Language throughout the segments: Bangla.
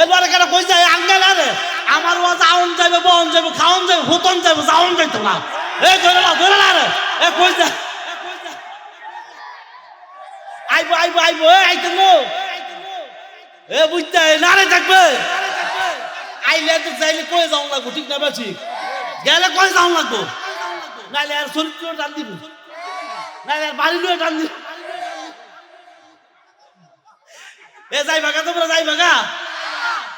এ লড়ে কেন কই যায় আঙ্গেল আরে, আমার ওয়াজ আউন যাবে বন যাবে খাওন যাবে হুতন যাবে যাওন যাইতো না। এ ধরে না ধরে না রে এ কই যায় আইবো আইবো আইবো, এ আইতো নো এ বুঝতে না রে থাকবে। আইলে তো চাইলে কই যাও লাগবো, ঠিক না বেশি গেলে কই যাও লাগবো। নাইলে আর চরিত্র টান দিব। নাইলে আর বাড়ি লুয়ে টান দিব। এ যাই বাগা তোমরা যাই বাগা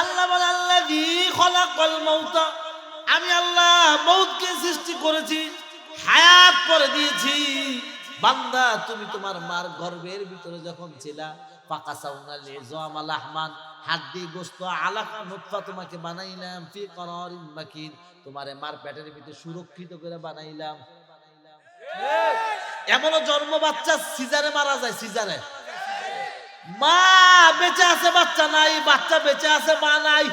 আল্লাহ আমি আল্লাহ মৌতকে সৃষ্টি করেছি, হায়াত করে দিয়েছি। বান্দা, তুমি তোমার মার গর্ভের ভিতরে যখন ছিলা পাকা সাউনা লে জমাল আহমান হাড্ডি গোস্ত আলাকা নুতফা তোমাকে বানাইলাম, ফি তোমারে মার পেটের ভিতরে সুরক্ষিত করে বানাইলাম। এমনও জন্ম বাচ্চা সিজারে মারা যায়, সিজারে। মা, বেঁচে আছে বাচ্চা নাই, বাচ্চা বেঁচে আছে, মা নাই।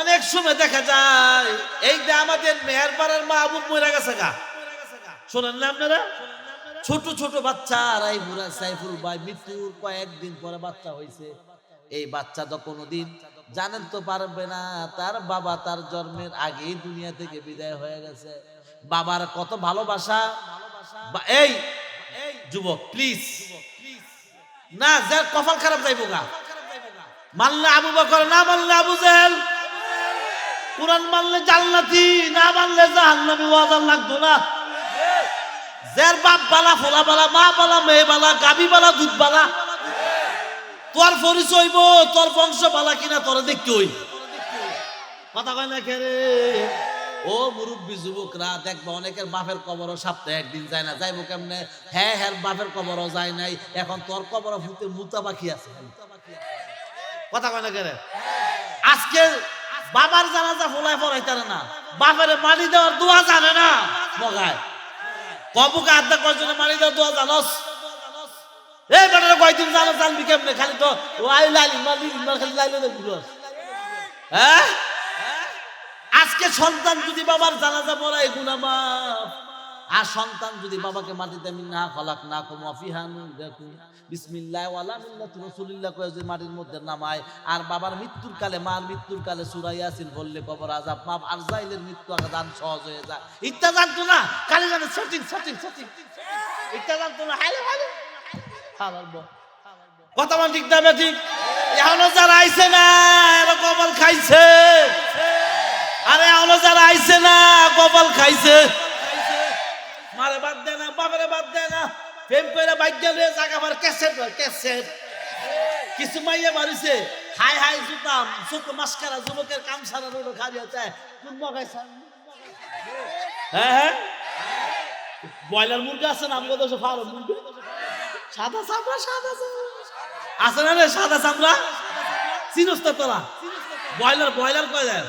অনেক সময় দেখা যায়, এই যে আমাদের মেহেরপাড়ার মা আবু মরে গেছে গা। শোনেন না আপনারা? ছোট ছোট বাচ্চা রাই বুড়া সাইফুল ভাই, মৃত্যুর কয়েকদিন পরে বাচ্চা হয়েছে এই বাচ্চা তো কোনোদিন জানেন তো পারবে না, তার বাবা তার জন্মের আগেই দুনিয়া থেকে বিদায় হয়ে গেছে। বাবার কত ভালোবাসা? এই, যুবক প্লিজ না, যার কপাল খারাপ যাইব গা। মানলে আবু বকর, না মানলে আবু জেহেল। কোরআন মানলে জান্নাতি, না মানলে জাহান্নামী ওয়াজার লাগতো না। যার বাপ বালা, ফোলা বালা, মা বালা, মেয়ে বালা গাবি বালা, দুধ বালা। তোর পরিচয় তোর বংশ বালা কিনা তোর দেখতে হই। কথা কয় না খেরে ও মুরব্বী যুবকরা দেখবা অনেকের বাপের কবরও সপ্তাহে একদিন যায় না। যাইবো কেমনে? হ্যাঁ হ্যাঁ বাপের কবরও যায় নাই। এখন তোর কবরও ফুটে মুতা পাখি আছে। কথা কয় না কেরে আজকে বাবার জানাজা ফোলায় ফলাইতারে না। বাপের মানি দেওয়ার দোয়া জানে না। মগায়। কবুকে আড্ডা কয়জনে মানি দেওয়ার দোয়া জানস? এই বেটারে কয়দিন জানো, জানবি কেমনে? খালি তো ওয়াই লালি মালি মাল লাইলে দেখবি হ্যাঁ? আজকে সন্তান যদি বাবার জানাজা পড়ায় গুনামাফ আর সন্তান যদি বাবাকে মাটিতে আমি না খলাক, না কম, অফিহান দেখুন বিসমিল্লাহ, ওয়ালা মিল্লাত রাসূলুল্লাহ কয়ে যদি মাটির মধ্যে নামায়। আর বাবার মৃত্যুর কালে, মার মৃত্যুর কালে সূরা ইয়াসিন বললে কবর আযাব মাপ আর জাইলের মৃত্যু আগে দান সহজ হয়ে যায়। ইত্যা জানতো না? কালে জানে, সঠিক সঠিক সঠিক। ইত্যা জানতো না? হাইলে হাইলে হালাল বল কথা বল, ঠিক না ঠিক এখনও যারা আইছে না, এরা কপাল খাইছে। আরে এখনও যারা আইছে না, কপাল খাইছে। মারে বাদ দে না বাবারে বাদ দে না। প্রেম করে বাইক গেলে জায়গা ক্যাসেট ক্যাসেট। কিছু মাইয়া মারিছে। হাই হাই, জুতাম। চোখ মাস্কারা যুবকের কাম সারা রোড খালি হচ্ছে। হ্যাঁ হ্যাঁ। ব্রয়লার মুরগি আছে না আমাদের দেশে মুরগি? সাদা চামড়া, সাদা আছে না রে, সাদা চামড়া? চিনস তো তোরা। ব্রয়লার ব্রয়লার কয় দেয়?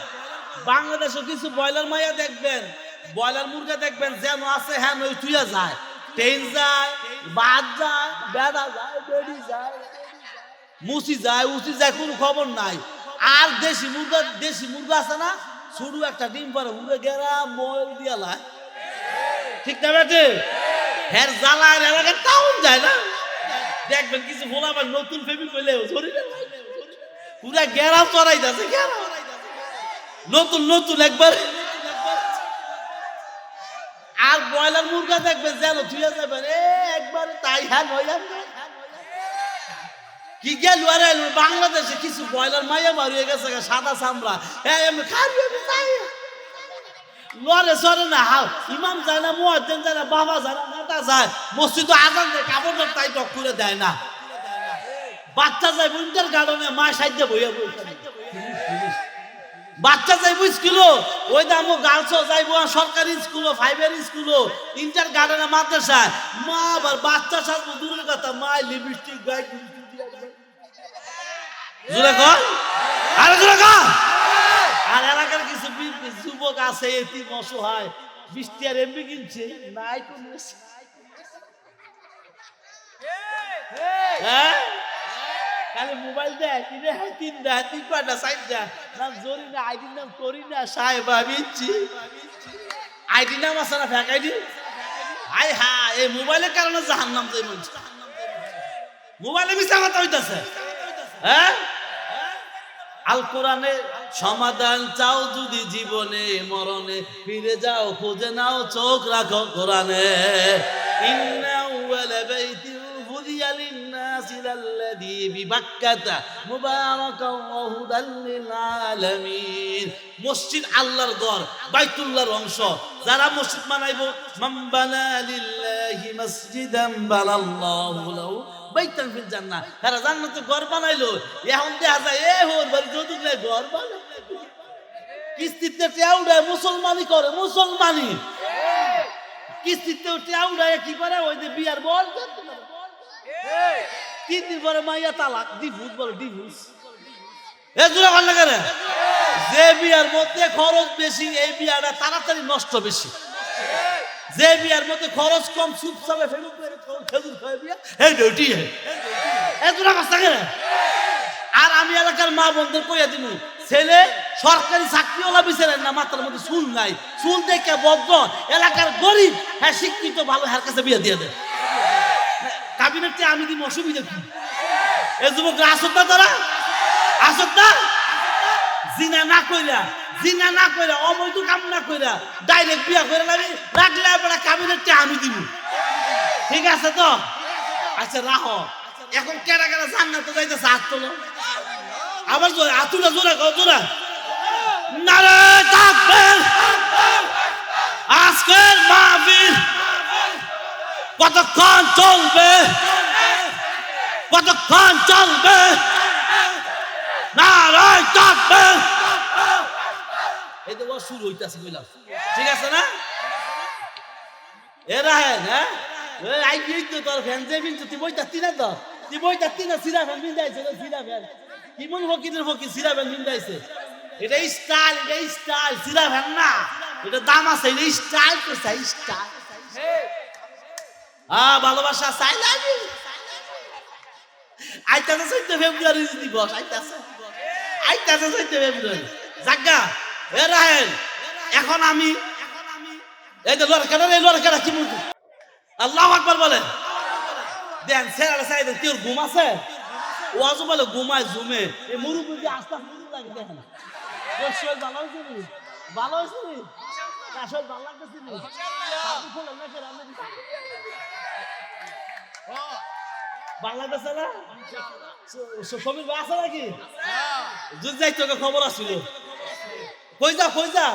বাংলাদেশে কিছু ব্রয়লার মাইয়া দেখবেন, ব্রয়লার মুরগা দেখবেন, যেন আছে হ্যাঁ ওই তুইয়া যায়। ট্রেন যায়, বাদ যায়, বেড়া যায়, বেড়ি যায়, মুসি যায়, উসি যায়, কোনো খবর নাই। আর দেশি মুরগা দেশি মুরগা আছে না শুরু একটা ডিম পারে, উড়ে গেরা, ময়ূর দিয়া লাই ঠিক না, বেটে? হ্যার জ্বালায় এলাকা, টাউন যায় না। দেখবেন, কিছু ফোলাবার নতুন ফেমি পেলে শরীরে পুরা গেরা চড়াই যাচ্ছে গেরা নতুন নতুন একবার। আর ব্রয়লার মুরগা দেখবে যেন ধুয়ে যাবেন এ, একবার তাই হ্যাঁ নয় কি গেল, আরে বাংলাদেশে কিছু ব্রয়লার মাইয়া মারিয়ে গেছে সাদা চামড়া। হ্যাঁ এমনি খাবি তাই লরে সরে না, হাও, ইমাম যায় না, মুয়াজ্জিন যায় না, বাবা যায় না নেতা যায়। মসজিদ আজান দেয় কাপড় তাই টক করে দেয় না। বাচ্চা যায়, উইন্টার গার্ডেনে মা সাহায্য বইয়া বই বাচ্চা যাইবো স্কুলও, ওই দামও গার্লসও যাইবো সরকারি স্কুলও ফাইভের স্কুলও ইন্টার গার্ডেনে মাদ্রাসায় মা আবার বাচ্চা সাজবো, দূরের কথা, মা লিপস্টিক আর এলাকার খালি মোবাইল দেয় কিনে হ্যাঁ তিন দেয়, তিন কয়টা সাইড দেয়। নাম জরি না আইডির নাম করি না সাহেব আমি ইচ্ছি আইডি নাম আছে না ফ্যাক আইডি? আই হা, এই মোবাইলের কারণে জাহান নাম যাই মনছে মোবাইলে মিশা কথা হইতাছে। হ্যাঁ? আল কোরআনে, সমাধান চাও যদি জীবনে, মরণে, ফিরে যাও, খুঁজে নাও, চোখ রাখো কোরআনে। ইন্না বাইতিন বুদিয়া বিবাক্কাতা মুবারাকান ওয়া হুদাল লিল আলামিন মসজিদ আল্লাহর ঘর, বাইতুল্লাহর অংশ। যারা মসজিদ বানাইবো, মান বানা লিল্লাহি মসজিদান বানাল্লাহু লাহু। বাইতান ফিল জান্নাহ। তারা জান্নাতে ঘর বানাইলো। এখন দেখা যায়, এ হোর বাড়ি নাই, ঘর বানাই কিস্তিতে টিয়া উড়ায় মুসলমানি করে মুসলমানি কিস্তিতে টিয়া উড়ায় কি করে? ওই যে বিয়ার বল করতে। তিন দিন পরে মাইয়া তালাক? ডিভুজ বলে এ দূরে ভালো লাগে যে বিয়ার মধ্যে খরচ বেশি এই বিয়াটা তাড়াতাড়ি নষ্ট বেশি। যে বিয়ার মধ্যে খরচ কম ফেলুক খেজুর খাওয়া বিয়া এই ডিউটি এ আর আমি এলাকার মা বন্ধুর কইয়া দিনু ছেলে সরকারি চাকরিওয়ালা বিচারেন না মাথার মধ্যে চুল নাই। চুল দেখে বদ্ধ। এলাকার গরিব হ্যাঁ শিক্ষিত ভালো হ্যার কাছে বিয়ে দিয়ে দেয়। কাবিনেটে আমি দিব অসুবিধা কি? এ যুবক আসত না তারা? আসত না? জিনা না কইরা, জিনা না কইরা, অবৈধ কাম না কইরা ডাইরেক্ট বিয়া করে আমি রাখলে আপনারা কাবিনেটে আমি দিব। ঠিক আছে তো? আচ্ছা রাহ এখন কেনা কেনা জান্নাত তো যাইতেছে? হাত আবার জোরে আতুলা জোরে জোরে নারে তাকবীর আজকের মাহফিল কতক্ষণ চলবে? কতক্ষণ চলবে? নারায় তাকবীর এই তো শুরু হইতাছে, কইলাম। ঠিক আছে না? এরা হ্যাঁ? হ্যাঁ আই গিয়ে তো তোর ফ্যান যে বিনছো, তুই বইতা তিনা তো? তুই বইতা তিনা সিরা ফ্যান বিন যাইছে তো সিরা ফ্যান। কিমন ফকিরের ফকির, সিরা ফ্যান বিন যাইছে এটা স্টাইল এটা স্টাইল, সিরা ফ্যান না। এটা দাম আছে, এটা স্টাইল চাই স্টাইল। আ, ভালোবাসা চাই লাগি আইতাছে চৈত্য ফেব্রুয়ারি দিবস আইতাছে। আইতাছে চৈত্য ফেব্রুয়ারি। জাগা, এ রাহেল, এখন আমি, এই যে লড়কাটা এই লড়কাটা কি বলতো আল্লাহ আকবার বলে দেন সেরা সাই দেন তোর ঘুম আছে? ওয়াজু বলে ঘুমায় জুমে এই মুরুবি যে আস্তে মুরুব লাগে, দেখেন। ভালো হয়েছে ভালো হয়েছে ভালো লাগতেছে না? সমীর ভাই আছে নাকি? যদি যাই তোকে খবর আসছিল কই যা কই যা?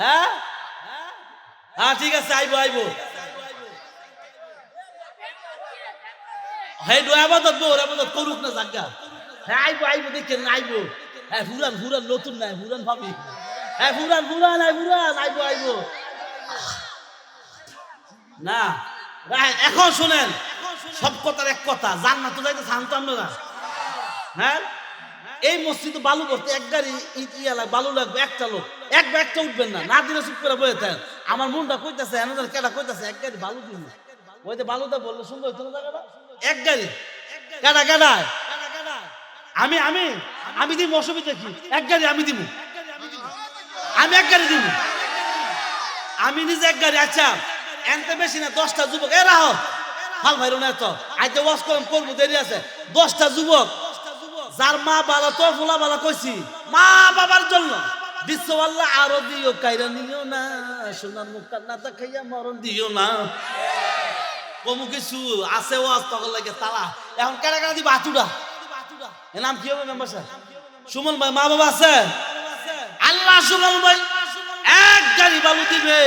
হ্যাঁ? হ্যাঁ ঠিক আছে আইবো আইবো। হে আবাদত বো আবাদত করুক না জাগা। হ্যাঁ আইবো আইবো দেখেন না আইবো। হ্যাঁ ফুরান ফুরান নতুন নাই ফুরান ভাবি। হ্যাঁ ফুরান আই ফুরান আইবো আইবো। না। এখন শুনেন, সব কথার এক কথা, জান্নাত যাইতে শান্তাম না। হ্যাঁ? এই মসজিদে বালু করতে এক গাড়ি ইট ইয়া লাগ- বালু লাগবে, একটা লোক। এক বা একটা উঠবেন না না দিলে চুপ করে বয়ে থাকেন। আমার মনটা কইতাছে এনাদের কেডা কইতাছে, এক গাড়ি বালু দিন ওই যে বালুটা বললে, সুন্দর হইতো না এক গাড়ি। কেডা কেডায় আমি আমি আমি দিব অসুবিধা কি? এক গাড়ি আমি দিব। আমি এক গাড়ি দিব। আমি নিজে এক গাড়ি আচ্ছা। এনতে বেশি না, দশটা যুবক। এ রাহ, হাল ভাইরো না তো আইতে ওয়াশ করম করব দেরি আছে। দশটা যুবক, যার মা বাবা তো ফুলা বাবা কইছি, মা বাবার জন্য। বিশ্ব আল্লাহ, আরও দিও, কাইরা নিও না, সোনার মুখ না খাইয়া মরণ দিও না। কমু কিছু আছে ওয়াজ, তখন লাগে তালা। এখন কেনা কেনা দিবা আতুডা এ নাম কি হবে, মেম্বার স্যার সুমন ভাই, মা বাবা আছে? আল্লাহ সুমন ভাই, এক গাড়ি বালু দিবে।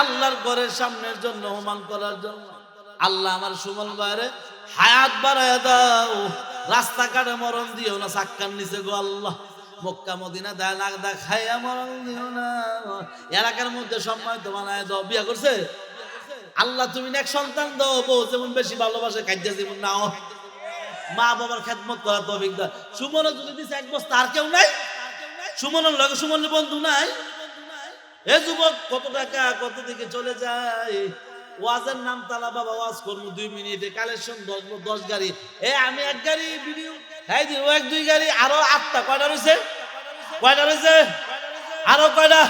আল্লাহর ঘরের সামনের জন্য হোমান করার জন্য। আল্লাহ আমার সুমন ভাইরে, হায়াত বাড়ায় দাও। রাস্তাঘাটে মরণ দিও না চাক্কার নিচে গো আল্লাহ। মক্কা, মদিনা দা নাক দা খাইয়া মরণ দিও না। এলাকার মধ্যে সম্মানিত বানায় দাও। বিয়া করছে? আল্লাহ তুমি এক সন্তান দাও, বউ যেমন বেশি ভালোবাসে, খাদ্য জীবন নাও। মা বাবার খেদমত করা তো অভিজ্ঞতা সুমন যদি দিছে এক বস্তা, আর কেউ নাই? সুমনের লগে সুমনের বন্ধু নাই? এ যুবক, কত টাকা, কত দিকে চলে যায়? ওয়াজের নাম তালা বাবা, ওয়াজ করব দুই মিনিটে, কালেকশন দশ দশ গাড়ি। এ, আমি এক গাড়ি ভিডিও ও এক, দুই গাড়ি, আরও আটটা, কয়টা রয়েছে? কয়টা রয়েছে? আরও কয়টা?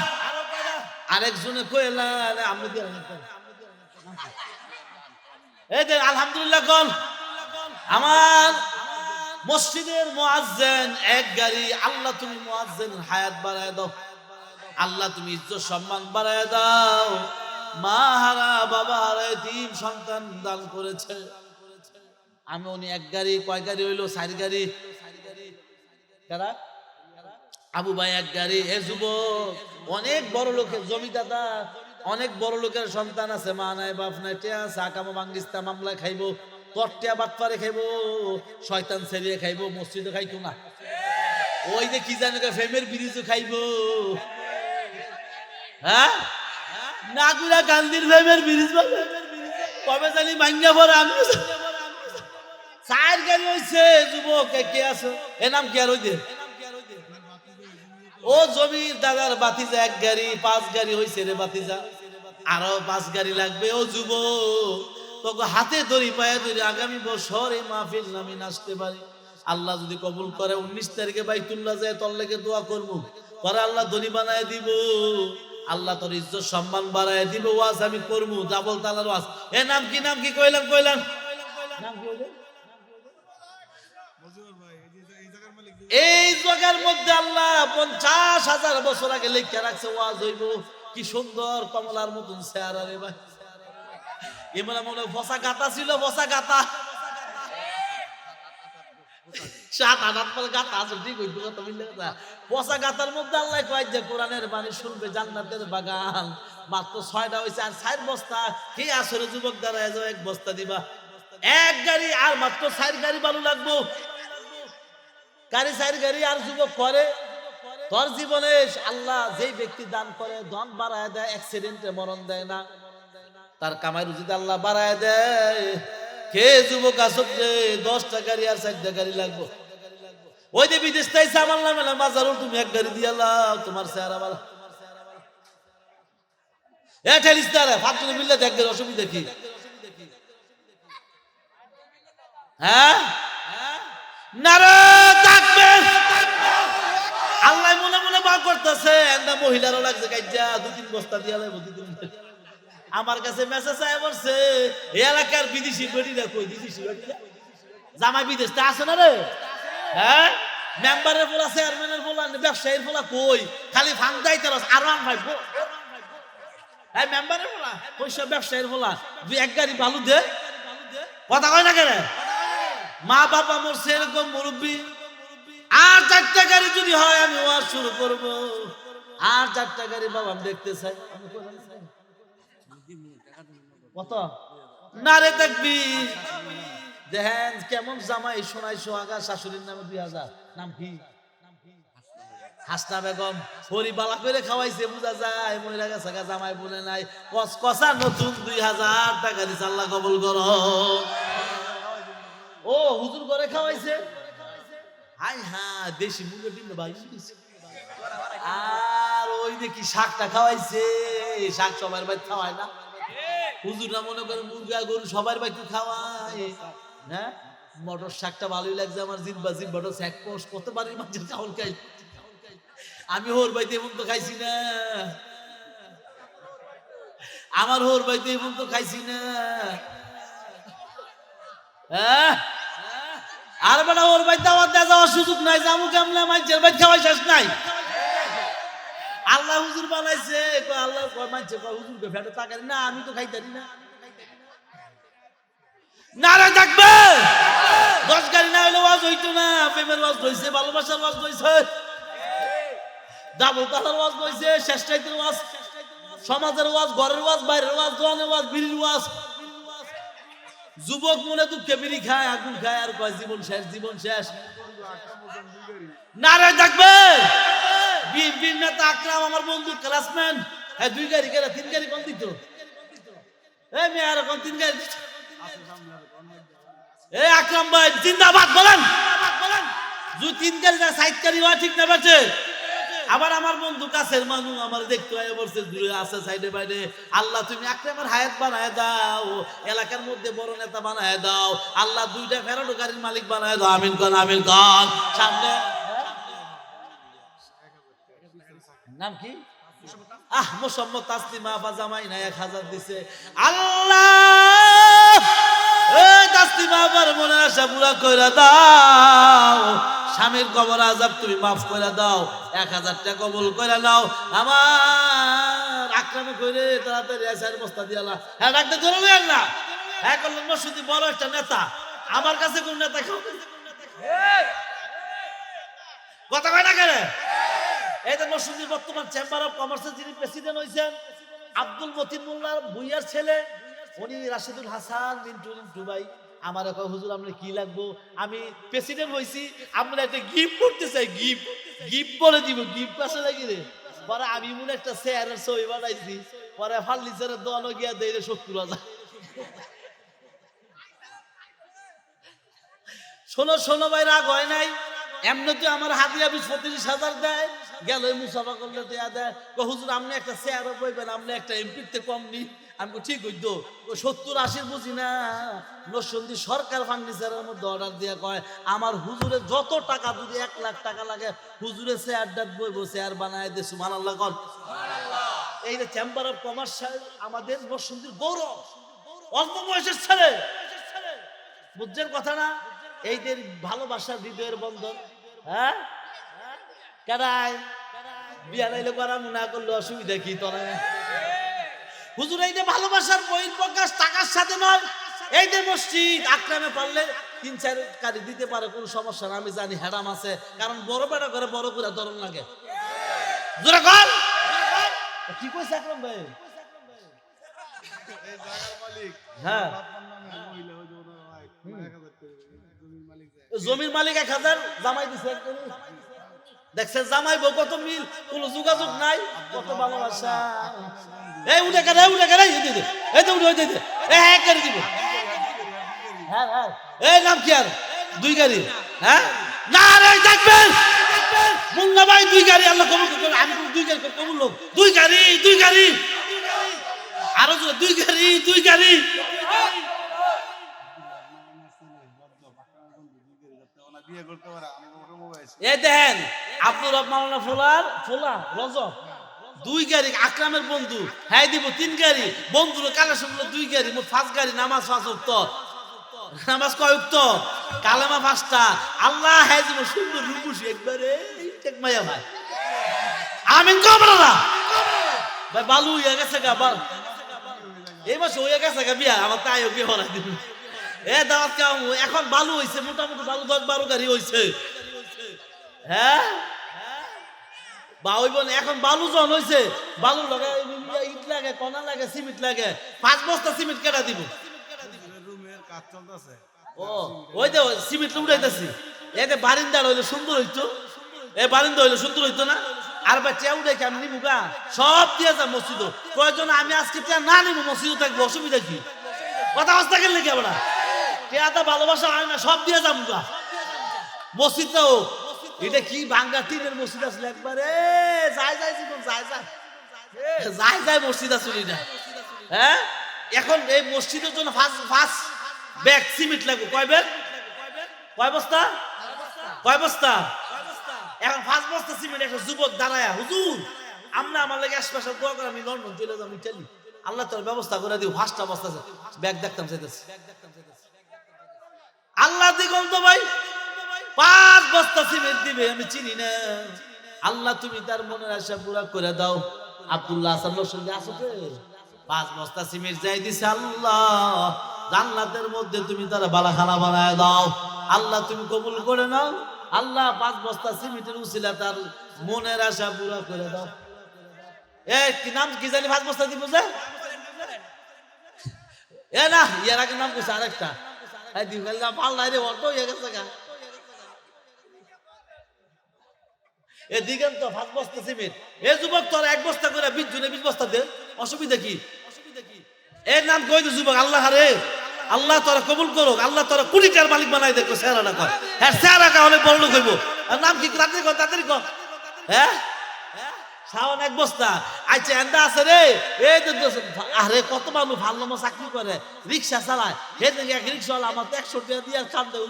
আরেকজনে কইলা আমি এই যে, আলহামদুলিল্লাহ কল আমার মসজিদের মুয়াজ্জিন, এক গাড়ি আল্লাহ তুমি মুয়াজ্জিন হায়াত বাড়ায় দাও। আল্লাহ তুমি ইজ্জত সম্মান বাড়ায় দাও। মা হারা, বাবা হারা তিন সন্তান দান করেছে। আমি উনি এক গাড়ি, কয় গাড়ি হইল? চার গাড়ি। আবু ভাই এক গাড়ি। এ যুবক, অনেক বড় লোকের জমিদাতা, অনেক বড় লোকের সন্তান আছে। মা নাই, বাপ নাই, টিয়া আছে, আকামা বাঙ্গিস্তা মামলা খাইবো তটটিয়া বাটপারে খাইবো, শয়তান ছেড়িয়ে খাইবো, মসজিদে খাইতো না। ওই যে কি জানি ফেমের ব্রিজও খাইবো। হ্যাঁ? নাগুরা গান্ধীর ফেমের ব্রিজ কবে জানি ভাঙ্গা পরে আমি। চার গাড়ি হয়েছে যুবক কে আছে? এ নাম কি আর দে ও জমির দাদার বাতিজা এক গাড়ি, পাঁচ গাড়ি হয়েছে রে বাতিজা আরও পাঁচ গাড়ি লাগবে। ও যুব তোকে হাতে দড়ি পায়ে দড়ি আগামী বছর এই মাহফিল নামি নাচতে পারি। আল্লাহ যদি কবুল করে, উনিশ তারিখে বাইতুল্লাহ যায় তোর লেগে দোয়া করব। পরে আল্লাহ দড়ি বানায় দিব। আল্লাহ তোর ইজ্জত সম্মান বাড়ায় দিব ওয়াজ আমি করব ডাবল তালার ওয়াজ। এ নাম কি নাম কি? কইলাম কইলাম? এই জায়গার মধ্যে আল্লাহ পঞ্চাশ হাজার বছর আগে লিখে রাখছে ওয়াজ হইব। কি সুন্দর কমলার মতন চেহারা রে ভাই। এমন মনে বসা গাতা ছিল বসা গাতা সাত আট পাল গাতা আছে, ঠিক কথা বুঝলে কথা? বসা গাতার মধ্যে আল্লাহ কয় যে, কোরআনের বাণী শুনবে জান্নাতের বাগান। মাত্র ছয়টা হয়েছে আর চার বস্তা। কে আসলে যুবক দ্বারা যাও এক বস্তা দিবা। এক গাড়ি আর মাত্র চার গাড়ি বালু লাগবো। গাড়ি সাইড গাড়ি আর যুবক করে। তোর জীবনে আল্লাহ যেই ব্যক্তি দান করে, ধন বাড়ায় দেয় অ্যাক্সিডেন্টে মরণ দেয় না। তার কামাই রুজিতে আল্লাহ বাড়ায় দেয়। কে যুবক আসক রে, দশটা গাড়ি আর চারটা গাড়ি লাগবো। ওই যে বিদেশ তাইছে আমার নামে মাজারুল তুমি এক গাড়ি দিয়ে তোমার চেহারা বালা হ্যাঁ? মনে লাগছে কাজ্জা দু তিন বস্তা আমার কাছে মেসেজ আয় বলছে এলাকার বিদেশি বেটিরা বেটিরা? জামাই বিদেশ আছে না রে? হ্যাঁ? মেম্বারের বলা চেয়ারম্যানের বলা ব্যবসায়ীর বলা কই? খালি ফান দাই তার আরও আন ভাই হ্যাঁ মেম্বারের বলা পয়সা ব্যবসায়ীর বলা দুই এক গাড়ি বালু দে। কথা কয় না কেন? মা বাবা মরছে এরকম মুরব্বী। আর চারটা গাড়ি যদি হয়, আমি ওয়াজ শুরু করব। আর চারটা গাড়ি বাবা দেখতে চাই। কত? না রে দেখবি। দেখেন কেমন জামাই শোনাই সোহাগা শাশুড়ির নামে দুই হাজার। নাম কি? হাসনা বেগম। হরি বালা করে খাওয়াইছে, বুঝা যায় মহিলা গেছে জামাই বলে নাই। কস কষা নতুন দুই হাজার টাকা দিছে, আল্লাহ কবুল করো। ও, হুজুর করে খাওয়াইছে? হাই হ্যাঁ দেশি মুরগি ডিম ভাই আর ওই দেখি শাকটা খাওয়াইছে, শাক সবার বাড়ি খাওয়ায় না। হুজুররা মনে করে মুরগা গরু সবার বাড়িতে খাওয়ায়। হ্যাঁ? মটর শাকটা ভালোই লাগছে আমার, জিব্বা জিব্বাটা স্যাক পোষ করতে পারি মাঝে চাউল খাই। আমি হোর বাইতে এমন তো খাইছি না। আমার হোর বাইতে এমন তো খাইছি না। হ্যাঁ? আর বেটা ওর বাড়িতে আমার দেয়া যাওয়ার সুযোগ নাই জামু কেমনে মাইছের বাড়ি খাওয়াই শেষ নাই। আল্লাহ হুজুর বানাইছে আল্লাহ মাইছে হুজুরকে ফেটে তাকারি না, আমি তো খাইতারি না। না থাকবে। দশ গাড়ি না হইলে ওয়াজ হইতো না। প্রেমের ওয়াজ হইছে ভালোবাসার ওয়াজ হইছে ডাবল ওয়াজ হইছে শেষ টাইতের ওয়াজ। সমাজের ওয়াজ, ঘরের ওয়াজ, বাইরের ওয়াজ দোয়ানের ওয়াজ, বিড়ির ওয়াজ। যুবক মনে দুঃখে বিড়ি খায়, আগুন খায়, আর কয়, জীবন শেষ জীবন শেষ। নারে থাকবে। বিএনপির নেতা আকরাম, আমার বন্ধু ক্লাসমেট হ্যাঁ দুই গাড়ি গেলে তিন গাড়ি কোন দিত। এই মেয়ে আর কোন তিন গাড়ি দিত? এই আকরাম ভাই, জিন্দাবাদ বলেন। দুই তিন গাড়ি যায় সাইড হওয়া ঠিক না বেছে আবার আমার বন্ধু কাছের মানুষ আমার দেখতে হয় বলছে, দূরে আছে সাইডে বাইরে আল্লাহ, তুমি আকরামের হায়াত বানায় দাও। এলাকার মধ্যে বড় নেতা বানায় দাও। আল্লাহ, দুইটা ফেরানো গাড়ির মালিক বানায় দাও। আমিন কন আমিন কন। সামনে। নাম কি? আহ, মোসাম্মদ তাসলিমা আফা জামাই না, এক হাজার দিছে। আল্লাহ! মনে কইরা দাও। স্বামীর কবর আজাব তুমি মাফ করে দাও, এক হাজার টাকা কবুল করে নাও। আমার আক্রমণ করে তাড়াতাড়ি বস্তা দিয়ালা হ্যাঁ ডাক্তার ধরে না। হ্যাঁ করলেন বড় একটা নেতা। আমার কাছে কোন নেতা। কথা কয় না এই মসজিদের বর্তমান চেম্বার অফ কমার্সের যিনি প্রেসিডেন্ট হয়েছেন আব্দুল মতিন মোল্লার ভুইয়ার ছেলে উনি রাশিদুল হাসান মিন্টু ভাই আমার কয়, হুজুর, আমরা কি লাগবো? আমি প্রেসিডেন্ট হয়েছি আমরা একটা গিফট করতে চাই গিফট গিফট বলে দিব গিফট আছে নাকি রে? পরে আমি মনে একটা চেয়ারের ছবি বানাইছি, পরে ফার্নিচারের দোয়ানো গিয়া দেয় সত্তর হাজার। শোনো শোনো ভাই, রাগ হয় নাই? এমনিতে আমার হাতিয়া বিশ পঁচিশ হাজার দেয়, গেল মুসাফা করলে দেয়া দেয়। হুজুর, আপনি একটা চেয়ার বইবেন আপনি একটা এমপির তে কম নি। আমি ঠিক হইতো ও সত্তর আশির বুঝি না? নসন্দি সরকার ফার্নিচারের মধ্যে অর্ডার দিয়ে কয় আমার হুজুরে যত টাকা যদি এক লাখ টাকা লাগে হুজুরে চেয়ারটা বইব চেয়ার বানায় দে সুমান আল্লাহ কর এই যে চেম্বার অফ কমার্স আমাদের নসন্দির গৌরব অল্প বয়সের ছেলে। বুঝছেন কথা না? এইদের ভালোবাসার হৃদয়ের বন্ধন হ্যাঁ? কারাই বিয়া নাইলে করা না করলে অসুবিধা কি তোরা? হুজুর, এই যে ভালোবাসার বহির প্রকাশ টাকার সাথে নয়, এই যে মসজিদ, আক্রামে পারলে তিন, চার কারি দিতে পারে, কোনো সমস্যা না। আমি জানি হ্যাডাম আছে, কারণ বড় বেড়া করে বড় করে ধরন লাগে। কি কইছে ভাই? হ্যাঁ। জমির মালিক এক হাজার, জামাই দিছে। দেখছেন জামাই বউ কত মিল, কোনো যোগাযোগ নাই। কত ভালোবাসা। এই উঠে কেন উঠে কেন? এই দে দে এই তো উঠে ওই দে। দে হ্যাঁ করে দিব। হ্যাঁ হ্যাঁ। এই নাম কি আর? দুই গাড়ি। হ্যাঁ? না রে দেখবেন মুন্না ভাই দুই গাড়ি আল্লাহ কবুল করুন আমি বলি দুই গাড়ি কবুল লোক দুই গাড়ি দুই গাড়ি। আরও দুই গাড়ি দুই গাড়ি। ওনার বিয়ে করতে পারে আমাকে ওটা মোবাইল এ দেখেন আব্দুর রহমান ফোলার ফোলা রজব। দুই গাড়ি আকরামের বন্ধু হ্যাঁ দিব তিন গাড়ি। বন্ধুর কালে শুনলো দুই গাড়ি, মোট পাঁচ গাড়ি, নামাজ পাঁচ উক্ত। নামাজ কয় উক্ত? কালেমা পাঁচটা। আল্লাহ হ্যাঁ দিব সুন্দর রূপসী একবারে মাইয়া ভাই। আমিন কবরা ভাই, বালু হইয়া গেছে গা, বাল। এই মাসে হইয়া গেছে গা বিয়া আমার তাই বিয়ে হলাই দিব। এ দাওয়াত কাম এখন বালু হইছে, মোটামুটি বালু দশ বারো গাড়ি হইছে। হ্যাঁ? বা ওই বোন এখন বালু জন হইছে। বালু লাগে ইট লাগে, কণা লাগে, সিমেন্ট লাগে। পাঁচ বস্তা সিমেন্ট কেটা দিব। ও, ওই যে সিমেন্ট উঠাইতেছি এতে বারিন্দার হইলে সুন্দর হইতো। এ বারিন্দা হইলে, সুন্দর হইতো না? আর বা চেয়া উঠে আমি নিবো গা। সব দিয়ে যা মসজিদ। প্রয়োজন আমি আজকে না নিবো, মসজিদ থাকব, অসুবিধা কি? কথা অবস্থা গেলে কি আমরা ভালোবাসা হয় না, সব দিয়ে যাব গা। মসজিদটাও এটা কি বাংলা টিনের মসজিদ আসলে একবারে যাই যাই জীবন যাই যাই যাই মসজিদ আসলে এটা হ্যাঁ? এখন এই মসজিদের জন্য ফার্স্ট ফার্স্ট ব্যাগ, সিমেন্ট লাগবে। কয় ব্যাগ? কয় বস্তা? কয় বস্তা? এখন পাঁচ বস্তা, সিমেন্ট, একটা যুবক দাঁড়ায়। হুজুর, আমরা আমার লাগে স্পেশাল দোয়া করে আমি লন্ডন চলে যাব ইটালি আল্লাহ তোর ব্যবস্থা করে দিও পাঁচটা বস্তা ব্যাগ দেখতাম চাইতেছে আল্লাহ দিগল তো ভাই পাঁচ বস্তা সিমেন্ট দিবে, আমি চিনি না। আল্লাহ, তুমি তার মনের আশা পুরা করে দাও। আব্দুল্লাহ আসাল্লাহ সঙ্গে আসো? পাঁচ বস্তা সিমেন্ট যাই দিছে আল্লাহ। জান্নাতের মধ্যে তুমি তার বালাখানা বানায় দাও। আল্লাহ, তুমি কবুল করে নাও। আল্লাহ, পাঁচ বস্তা সিমেন্টের উসিলা তার মনের আশা পুরা করে দাও। এ, কি নাম, কি জানি পাঁচ বস্তা দিব যে? এ না, ইয়ার আগে নাম কইছে আরেকটা। দিবাল না পাল্লাই রে অটো হয়ে গেছে গা। এ দিগেন তো ভাত বস্তা সিমেন্ট। এ যুবক তোর এক বস্তা করে বিশ জনে বিশ বস্তা দে। অসুবিধা কি? এর নাম কই যুবক? আল্লাহ রে। আল্লাহ তোরা কবুল করুক। আল্লাহ তোরা কোটি টাকার মালিক বানাই দেখো চেহারাটা কর। হ্যাঁ চেহারা হলে বড় লোক হইব। আর নাম কি? তাড়াতাড়ি কর তাড়াতাড়ি কর। হ্যাঁ? সাবান এক বস্তা। আচ্ছা এন্দা আছে রে। এই তো আরে কত মানুষ ভালো চাকরি করে, রিক্সা চালায়। থেকে এক রিক্সাওয়ালা আমার তো একশো টাকা দিয়ে খান দেয়।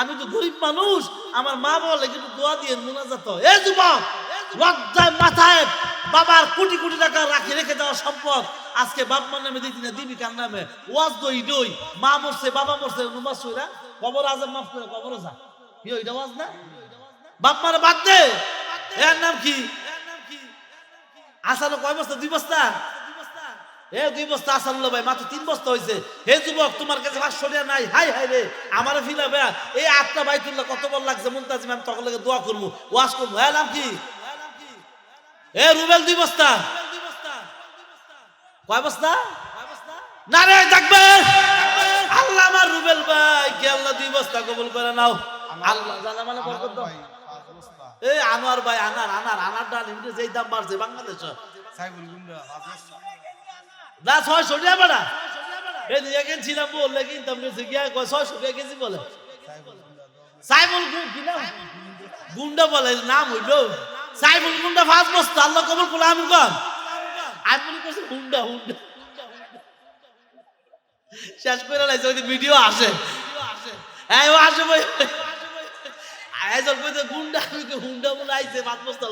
আমি তো গরিব মানুষ, আমার মা বলে কিন্তু দোয়া দিয়ে মোনাজাত এ যুবক, লজ্জায় মাথায় বাবার কোটি কোটি টাকা রাখি, রেখে দেওয়া সম্পদ। আজকে বাপ মার নামে দিতি না, দিবি কার নামে? ওয়াজ দই দই। মা মরছে, বাবা মরছে নুমাজ কবর আজম মাফ করে কবর যা। কি ওইটা ওয়াজ না? বাপ মারে বাদ দে। এর নাম কি? আসানো কয় বস্তা দুই বস্তা এ দুই বস্তা আসানো ভাই মাত্র তিন বস্তা হয়েছে হে যুবক তোমার কাছে পাঁচশো টাকা নাই? হাই হাই রে আমার ফিলাবে এই আটটা বাইতুল্লাহ কত বল লাগছে মুমতাজিম আমি তখন লাগে দোয়া করব ওয়াশ করব। হ্যাঁ নাম কি? এ রুবেল দুই বস্তা। কয় বস্তা? না রে দেখবে আল্লাহ আমার রুবেল ভাই কে আল্লাহ দুই বস্তা কবুল করে নাও। আল্লাহ জানা মানে বরকত দাও। এই আনোয়ার ভাই আনার আনার আনার ডাল যেই দাম বাড়ছে বাংলাদেশ। সাইবুল গুন্ডা না ছয়শো টাকা বেড়া। এই দিয়ে কিনছিলাম বললে কিনতাম নিচে গিয়া কয় ছয়শো টাকা কেজি বলে। সাইবুল গুন্ডা বলে, নাম হইল। সাইবুল গুন্ডা ফাঁস বস্তা, আল্লাহ কবল করে আমি কম। আমি মনে করছি হুন্ডা হুন্ডা শেষ করে লাইছে, ওই ভিডিও আসে। হ্যাঁ ও আসে ভাই গুন্ডা, আমি হুন্ডা বলে আইছে পাঁচ বস্তা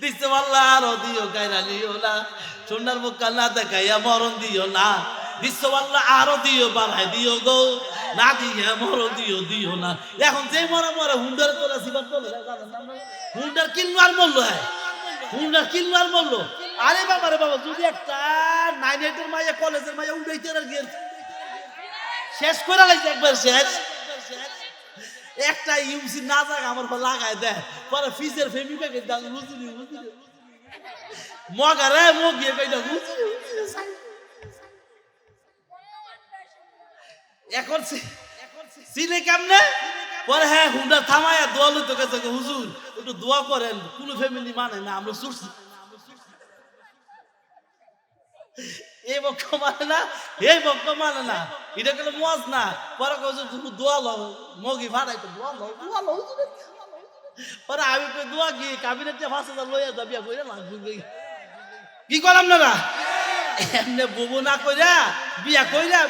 দিচ্ছে আল্লাহ, আরও দিও, গাইরা নিও না। সোনার মুখ না দেখাইয়া মরণ দিও না। বিশ্ব আল্লাহ, আরও দিও বাড়াই দিও গো। না দিয়ে মরণ দিও দিও না। এখন যে মরা মরে হুন্ডার করে সিবাত বলে হুন্ডার বলল হ্যাঁ হুন্ডার কিনলো আর বলল আরে বাবা রে বাবা, যদি একটা নাইন এইটের মাইয়া, কলেজের মাইয়া উঠাইতে আর গিয়ে শেষ করে লাগছে একবার শেষ। একটা ইউসি না যাক আমার পর লাগায় দেয় পরে ফিজের হুজুরি হুজুরি মগা রে কইটা হুজুরি হুজুরি সাই। এখন সে- সিনে কেমনে? পরে হ্যাঁ হুন্ডা থামায়া দোয়া লইতে গেছে যে, হুজুর একটু দোয়া করেন কোন ফ্যামিলি মানে না আমরা সুরছি এই বক্ষ মানে না, এই বক্ষ মানে না। এটা কোনো মজ না। পরে কইছে তুমি দোয়া লও, মগি ভাড়াই তো দোয়া লও দোয়া লও পরে আমি কই, দোয়া কি? কাবিনেটে পাঁচ হাজার লইয়া যাবি কইরা লাগবে কি করলাম না না এমনি বুবু না কইরা, বিয়া কইরা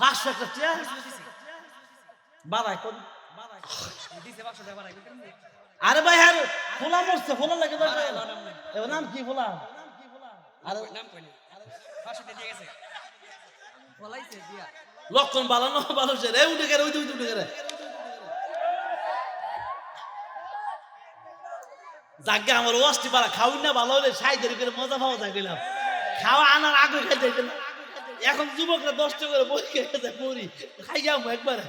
পাঁচশো একটা টিয়া। বাড়াই কোন দিছে পাঁচশো টাকা বাড়াই আরে ভাই হ্যাঁ ফোলা মরছে ফোলা লাগে এবার নাম কি ফোলা? আরে নাম কইনি দিয়ে গেছে। বলাইছে দিয়া। লক্ষণ বালানো ভালো সে। রে উঠে গেলে উঠে উঠে গেলে। যাকে আমার ওয়াশটি পারা খাওয়াই না ভালো হলে সাই ধরে করে মজা পাওয়া যায় গেলাম খাওয়া আনার আগে খাইতে গেলাম এখন যুবকরা দশটা করে বই খেয়ে যায় পড়ি খাই যাব একবারে।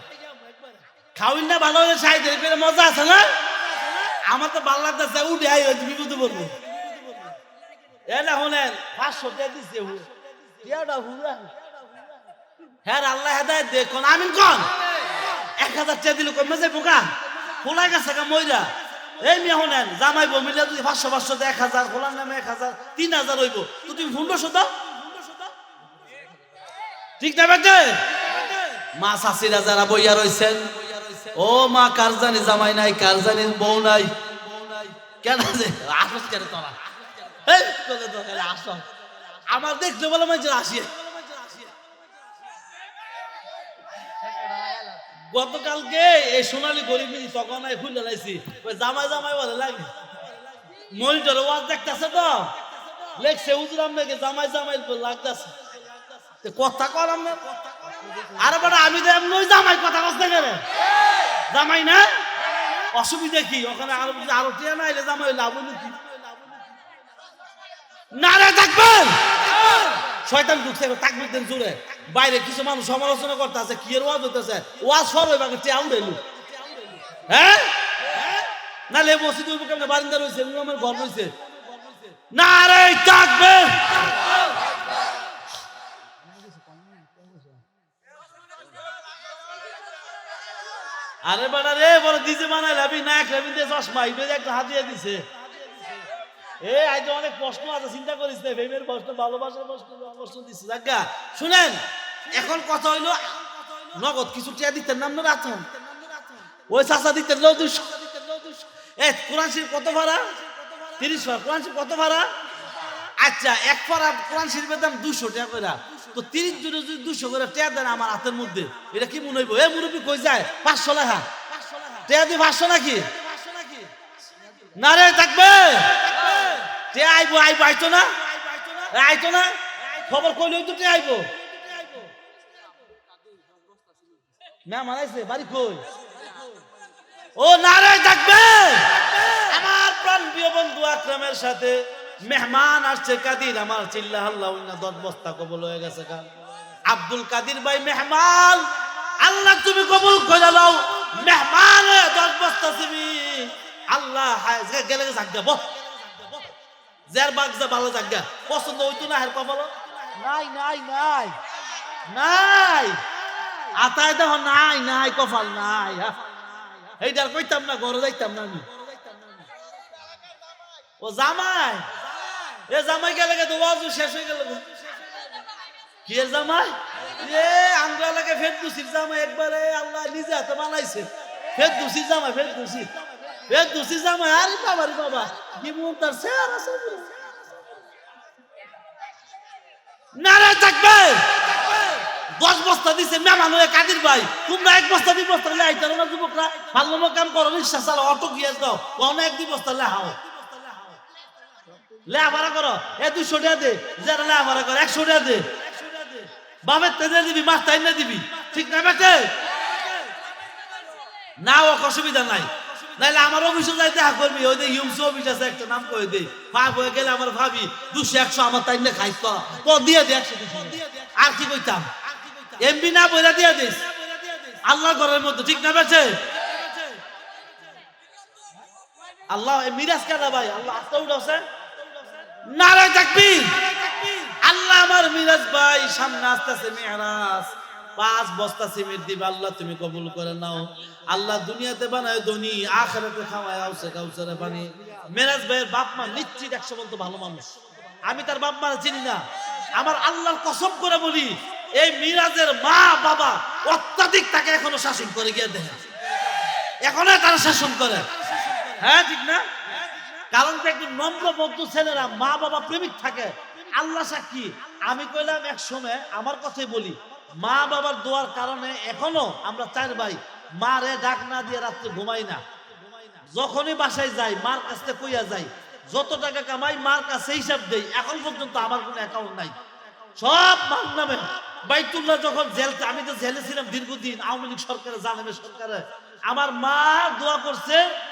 খাওয়াই না ভালো হলে সাই ধরে করে মজা আছে না? আমার তো ভালো লাগতেছে উঠে আই হয়তো বিপদে পড়ব। এটা শোনেন, পাঁচশো টাকা দিচ্ছে হ্যাঁ আল্লাহ হেদায় দেখুন আমিন কন? এক হাজার টাকা দিলে কমে যায় বোকা খোলা গেছে ময়রা। এই মেয়ে হনেন জামাই মিলে যদি পাঁচশো পাঁচশো এক হাজার, খোলার নামে এক হাজার, তিন হাজার হইব। তো তুমি পনেরোশো দাও। ঠিক না বেটে? মা শাশিরা যারা বইয়া রইছেন ও মা, কার জানি জামাই নাই, কার জানি বউ নাই। কেন আসস কেন তোরা? আমার দেখলে বলে মানুষের আসিয়ে। গতকালকে এই সোনালি গরিব তখন খুলে লাইছি। জামাই জামাই বলে লাগে। মনিটর ওয়াজ দেখতেছে তো? লেখছে, হুজুর আপনাকে জামাই জামাই লাগতেছে। কথা কর আমরা আরে বেটা আমি তো এমনি জামাই, কথা কস না জামাই না? অসুবিধা কি? ওখানে আরও আরও টিয়া না এলে জামাই লাভ কি? না রে থাকবেন শয়তান ঢুকছে তাকবির দেন জুড়ে। বাইরে কিছু মানুষ সমালোচনা করতেছে, কি এর ওয়াজ হইতেছে? ওয়াজ সর হইবা টিয়া উড়াইলু হ্যাঁ? না লে বসি তুই কেমন বারিন্দা রইছে আমার ঘর রইছে নারে থাকবে। আরে বেটা রে বড় দিছে বানাই লাবি নায়ক লাবি দিয়ে চশমা ইবে একটা হাত দিয়ে দিছে। এ আজ অনেক প্রশ্ন আছে, চিন্তা করিস না, প্রেমের প্রশ্ন, ভালোবাসার প্রশ্ন প্রশ্ন দিচ্ছে জাগা শুনেন, এখন কথা হইল, নগদ কিছু টিয়া দিতেন নাম না রাতন ওই চাষা দিতেন লো দুশো এ, কোরআন শরীফ কত ভাড়া? তিরিশ ভাড়া। কোরআন শরীফ কত ভাড়া? আচ্ছা এক পারা কোরআন শরীফের দাম দুশো টাকা করে তো তিরিশ জনে যদি দুশো করে টেয়া দেন আমার হাতের মধ্যে, এটা কি মনে হইব? এ মুরব্বী কই যায়? পাঁচশো লেখা। টেয়া দিয়ে পাঁচশো নাকি? না রে, থাকবে। আইবো আইতো না? আইতো না? খবর কইলেই তো তে আইবো। ম্যাম আনাইছে বাড়ি কই? ও নারে থাকবে। আমার প্রাণ প্রিয় বন্ধু আকরামের সাথে মেহমান আসছে, কাদির আমার চিল্লা উইনা দশ বস্তা কবল হয়ে গেছে কা আব্দুল কাদির ভাই মেহমান, আল্লাহ তুমি কবুল করে নাও। মেহমান দশ তুমি আল্লাহ গেলে যাক যাব যার বাগ যা ভালো যাক গা পছন্দ হইতো না হের কপাল নাই নাই নাই। নাই। আতায় দেখো নাই নাই, কপাল নাই। এইটার কইতাম না, ঘরে যাইতাম না আমি। ও জামাই এ জামাই গেলে গে দোয়াজু শেষ হয়ে গেল। কি জামাই? এ আঙ্গুলা লাগে ফের দুসির জামাই একবারে, আল্লাহ নিজে হাতে বানাইছে। ফের দুসির জামাই, ফের দুসি ফের দুসির জামাই, আরে বাবা রে বাবা, কি মুখ তার শেয়ার আছে? নারে থাকবে। দশ বস্তা দিছে মেহমান হয়ে কাদির ভাই। তোমরা এক বস্তা, দুই বস্তা লে আইতার না যুবকরা। ভালো কাম করো চালাও অটো গিয়ে দাও। কোনো এক দুই বস্তা লে এ দে। একশো দে। দিবি দিবি। ঠিক না না ও অসুবিধা নাই। আমার নাম দে। ভাব, দুশো, একশো আমার তাই না তো। দিয়ে দে একশো। আর কি কইতাম? এমবি না বইরা দিয়ে দিস। আল্লাহ ঘরের মধ্যে, ঠিক না বেছে আল্লাহ মিরাজ কেন ভাই? আল্লাহ, আস্তে উঠছে নারে থাকবি আল্লাহ আমার মিরাজ ভাই, সামনে আসতেছে মেহরাজ। পাঁচ বস্তা সিমেন্ট দিবে, আল্লাহ তুমি কবুল করে নাও। আল্লাহ দুনিয়াতে বানায় ধনী, আখেরাতে খাওয়ায় পানি মেরাজ ভাইয়ের বাপ মা নিশ্চিত একশো বলতো ভালো মানুষ। আমি তার বাপ মা চিনি না। আমার আল্লাহর কসম করে বলি, এই মিরাজের মা, বাবা অত্যাধিক তাকে এখনও শাসন করে গিয়ে দেখে। এখনও তারা শাসন করে। হ্যাঁ ঠিক না? কারণ দেখবি নম্র বদ্ধ ছেলেরা, মা বাবা প্রেমিক থাকে। আল্লাহ সাক্ষী। আমি কইলাম এক সময় আমার কথাই বলি, মা বাবার দোয়ার কারণে এখনও আমরা চার ভাই, মা রে ডাক না দিয়ে রাত্রে ঘুমাই না। যখনই বাসায় যাই, মার কাছ থেকে কইয়া যাই, যত টাকা কামাই, মার কাছে হিসাব দেই, এখন পর্যন্ত আমার কোনো অ্যাকাউন্ট নাই। সব মার নামে। বাইতুল্লাহ যখন জেল, আমি তো জেলে ছিলাম দীর্ঘদিন, আওয়ামী লীগ সরকারে জানাবে সরকারে। আমার মা দোয়া করছে